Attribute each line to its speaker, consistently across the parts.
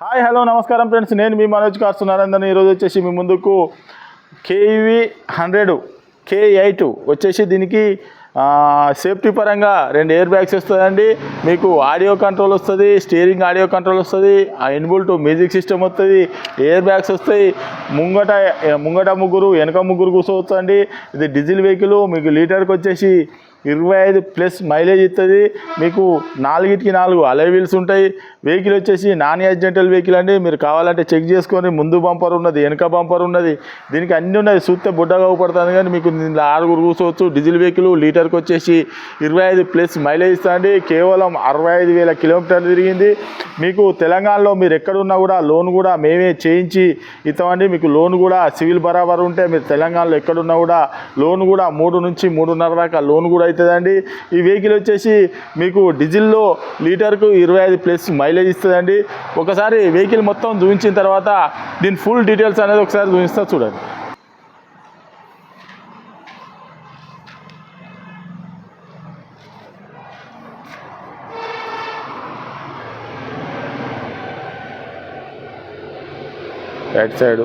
Speaker 1: Hi hello నమస్కారం friends. నేను మీ Manoj cars Narender ఈరోజు వచ్చేసి మీ ముందుకు కేవీ హండ్రెడ్ కే ఎయిట్ వచ్చేసి దీనికి సేఫ్టీ పరంగా రెండు ఎయిర్ బ్యాగ్స్ వస్తుందండి మీకు ఆడియో కంట్రోల్ వస్తుంది స్టీరింగ్ ఆడియో కంట్రోల్ వస్తుంది ఆ ఇన్బుల్ట్ మ్యూజిక్ సిస్టమ్ వస్తుంది ఎయిర్ బ్యాగ్స్ వస్తాయి. ముంగట ముంగట ముగ్గురు వెనక ముగ్గురు కూర్చోవచ్చు అండి ఇది డీజిల్ వెహికల్ మీకు లీటర్కి వచ్చేసి ఇరవై ఐదు ప్లస్ మైలేజ్ ఇస్తుంది మీకు నాలుగిటికి నాలుగు అలై వీల్స్ ఉంటాయి. వెహికల్ వచ్చేసి నాన్ యాక్సిడెంటల్ వెహికల్ అండి. మీరు కావాలంటే చెక్ చేసుకొని ముందు బంపర్ ఉన్నది వెనక బంపర్ ఉన్నది. దీనికి అన్నీ ఉన్నాయి. చూస్తే బుడ్డగా ఊపడుతుంది కానీ మీకు దీంట్లో ఆరుగురు కూర్చోవచ్చు. డీజిల్ వెహికల్ లీటర్కి వచ్చేసి ఇరవై ఐదు ప్లస్ మైలేజ్ ఇస్తుంది కేవలం అరవై ఐదు వేల కిలోమీటర్లు తిరిగింది. మీకు తెలంగాణలో మీరు ఎక్కడున్నా కూడా లోన్ కూడా మేమే చేయించి ఇస్తామండి. మీకు లోన్ కూడా సివిల్ బరాబర్ ఉంటే మీరు తెలంగాణలో ఎక్కడున్నా కూడా లోన్ కూడా మూడు నుంచి మూడున్నర దాకా లోన్ కూడా అవుతుందండి. ఈ వెహికల్ వచ్చేసి మీకు డీజిల్లో లీటర్కు ఇరవై ఐదు ప్లస్ మైలేజ్ ఇస్తుందండి. ఒకసారి వెహికల్ మొత్తం చూపించిన తర్వాత దీని ఫుల్ డీటెయిల్స్ అనేది ఒకసారి చూపిస్తా చూడండి. రైట్ సైడ్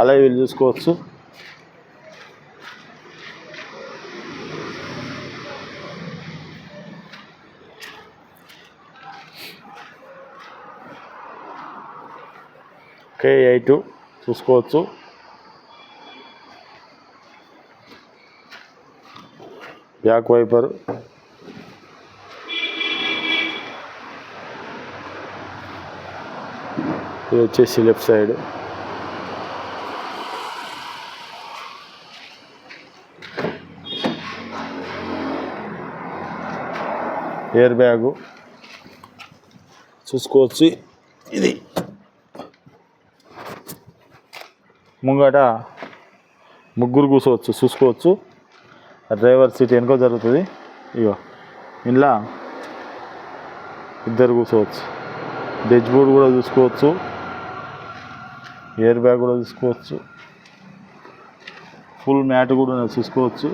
Speaker 1: అలా వీళ్ళు చూసుకోవచ్చు. కే ఎయిట్ చూసుకోవచ్చు. బ్యాక్ వైపర్ ఇది వచ్చేసి లెఫ్ట్ సైడ్. ఎయిర్ బ్యాగు చూసుకోవచ్చు. ఇది. ముంగట ముగ్గురు కూర్చోవచ్చు చూసుకోవచ్చు. డ్రైవర్ సీట్ వెనుక జరుగుతుంది. ఇగో ఇలా ఇద్దరు కూర్చోవచ్చు. డెచ్ బోర్డ్ కూడా చూసుకోవచ్చు. ఎయిర్ బ్యాగ్ కూడా చూసుకోవచ్చు. ఫుల్ మ్యాట్ కూడా చూసుకోవచ్చు.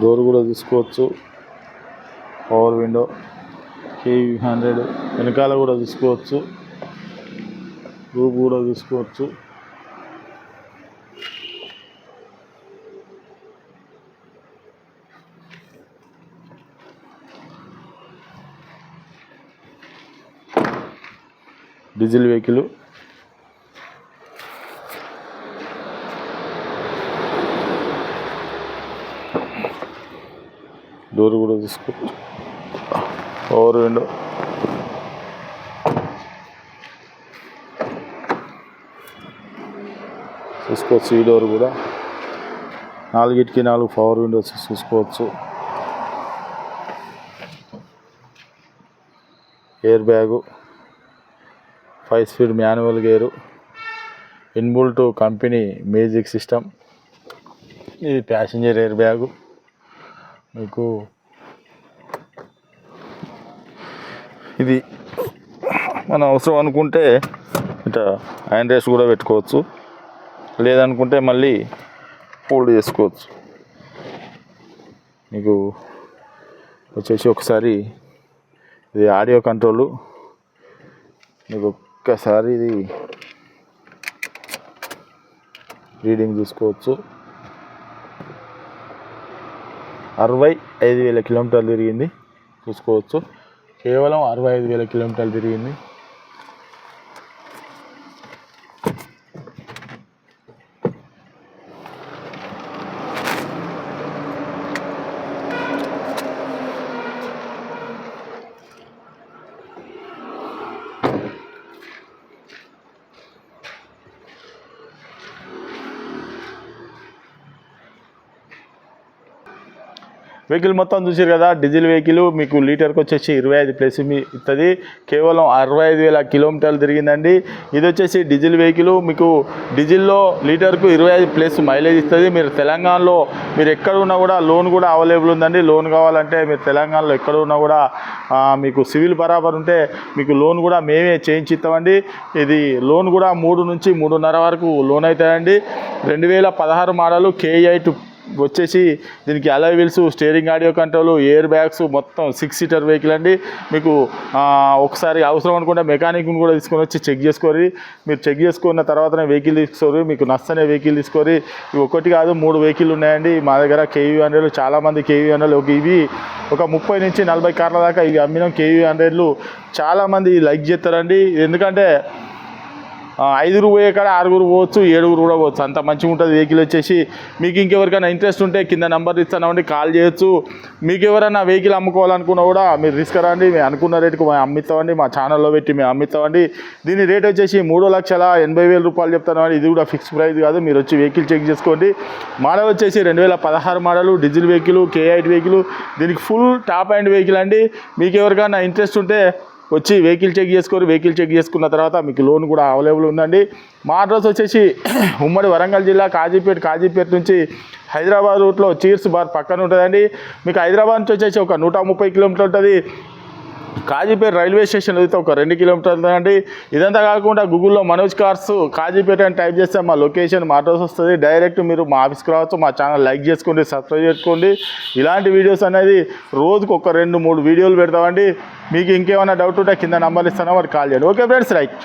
Speaker 1: డోర్ కూడా చూసుకోవచ్చు. పవర్ విండో కేవీ హండ్రెడ్ వెనకాల కూడా చూసుకోవచ్చు రూప్ కూడా చూసుకోవచ్చు డీజిల్ వెహికల్. డోర్ కూడా తీసుకోవచ్చు. Power window. చూసుకోవచ్చు ఈ డోర్ కూడా. నాలుగిటికి నాలుగు పవర్ విండోస్ చూసుకోవచ్చు. Air bag. Five speed manual gear. Inbuilt company music system. ఇది ప్యాసింజర్ ఎయిర్ బ్యాగు. మీకు ఇది మన అవసరం అనుకుంటే ఇట్లా ఆయన రేస్ కూడా పెట్టుకోవచ్చు. లేదనుకుంటే మళ్ళీ ఫోల్డ్ చేసుకోవచ్చు. మీకు వచ్చేసి ఒకసారి ఇది ఆడియో కంట్రోలు మీకు ఒక్కసారి ఇది రీడింగ్ చూసుకోవచ్చు. అరవై ఐదు వేల కిలోమీటర్లు తిరిగింది. చూసుకోవచ్చు. కేవలం అరవై ఐదు వేల కిలోమీటర్లు తిరిగింది. వెహికల్ మొత్తం చూసారు కదా డీజిల్ వెహికల్ మీకు లీటర్కి వచ్చేసి ఇరవై ఐదు ప్లస్ మీ ఇస్తుంది కేవలం అరవై ఐదు వేల కిలోమీటర్లు తిరిగిందండి. ఇది వచ్చేసి డీజిల్ వెహికల్. మీకు డీజిల్లో లీటర్కు ఇరవై ఐదు ప్లస్ మైలేజ్ ఇస్తుంది. మీరు తెలంగాణలో మీరు ఎక్కడ ఉన్నా కూడా లోన్ కూడా అవైలబుల్ ఉందండి. లోన్ కావాలంటే మీరు తెలంగాణలో ఎక్కడ ఉన్నా కూడా మీకు సివిల్ బరాబర్ ఉంటే మీకు లోన్ కూడా మేమే చేయించి ఇస్తామండి ఇది లోన్ కూడా మూడు నుంచి మూడున్నర వరకు లోన్ అవుతాయండి రెండు వేల పదహారు మోడలు కేఐ టు వచ్చేసి దీనికి alloy wheels steering audio control air bags మొత్తం సిక్స్ సీటర్ వెహికల్ అండి. మీకు ఒకసారి అవసరం అనుకుంటే మెకానిక్ని కూడా తీసుకొని వచ్చి చెక్ చేసుకోరి మీరు చెక్ చేసుకున్న తర్వాతనే వెహికల్ తీసుకోరు మీకు నచ్చనే వెహికల్ తీసుకోరి ఇవి ఒకటి కాదు మూడు వెహికల్ ఉన్నాయండి. మా దగ్గర కేవీ హండ్రెడ్ చాలామంది కేవీ హండ్రెడ్ ఒక ఇవి ఒక ముప్పై నుంచి నలభై కార్ల దాకా ఇవి అమ్మినాం కేవీ హండ్రెడ్లు చాలామంది లైక్ చేస్తారండి. ఎందుకంటే ఐదుగురు పోయే కాడ ఆరుగురు పోవచ్చు ఏడుగురు కూడా పోవచ్చు. అంత మంచిగా ఉంటుంది వెహికల్ వచ్చేసి. మీకు ఇంకెవరికైనా ఇంట్రెస్ట్ ఉంటే కింద నెంబర్ ఇస్తానండి కాల్ చేయొచ్చు. మీకు ఎవరైనా వెహికల్ అమ్ముకోవాలనుకున్నా కూడా మీరు రిస్క్ రండి. మేము అనుకున్న రేటుకు మేము అమ్మిస్తామండి. మా ఛానల్లో పెట్టి మేము అమ్మిస్తామండి. దీని రేట్ వచ్చేసి మూడు లక్షల ఎనభై వేల రూపాయలు చెప్తాను ఇది కూడా ఫిక్స్ ప్రైస్ కాదు. మీరు వచ్చి వెహికల్ చెక్ చేసుకోండి. మోడల్ వచ్చేసి రెండు వేల పదహారు model diesel vehicle K eight vehicle దీనికి ఫుల్ టాప్ అండ్ వెహికల్ అండి. మీకు ఎవరికైనా ఇంట్రెస్ట్ ఉంటే వచ్చి వెహికల్ చెక్ చేసుకొని వెహికల్ చెక్ చేసుకున్న తర్వాత మీకు లోన్ కూడా అవైలబుల్ ఉందండి. మా అడ్రస్ వచ్చేసి ఉమ్మడి వరంగల్ జిల్లా కాజీపేట కాజీపేట నుంచి హైదరాబాద్ రూట్లో చీర్స్ బార్ పక్కన ఉంటుందండి. మీకు హైదరాబాద్ నుంచి వచ్చేసి ఒక నూట ముప్పై కిలోమీటర్ ఉంటుంది. కాజీపేట రైల్వే స్టేషన్ అయితే ఒక రెండు కిలోమీటర్లు అండి. ఇదంతా కాకుండా గూగుల్లో మనోజ్ కార్స్ కాజీపేట అని టైప్ చేస్తే మా లొకేషన్ మా అడ్రస్ వస్తుంది. డైరెక్ట్ మీరు మా ఆఫీస్కి రావచ్చు మా ఛానల్ లైక్ చేసుకోండి సబ్స్క్రైబ్ చేసుకోండి. ఇలాంటి వీడియోస్ అనేది రోజుకు ఒక రెండు మూడు వీడియోలు పెడతామండి. మీకు ఇంకేమైనా డౌట్ ఉంటే కింద నంబర్ ఇస్తాను వారికి కాల్ చేయండి. Okay friends right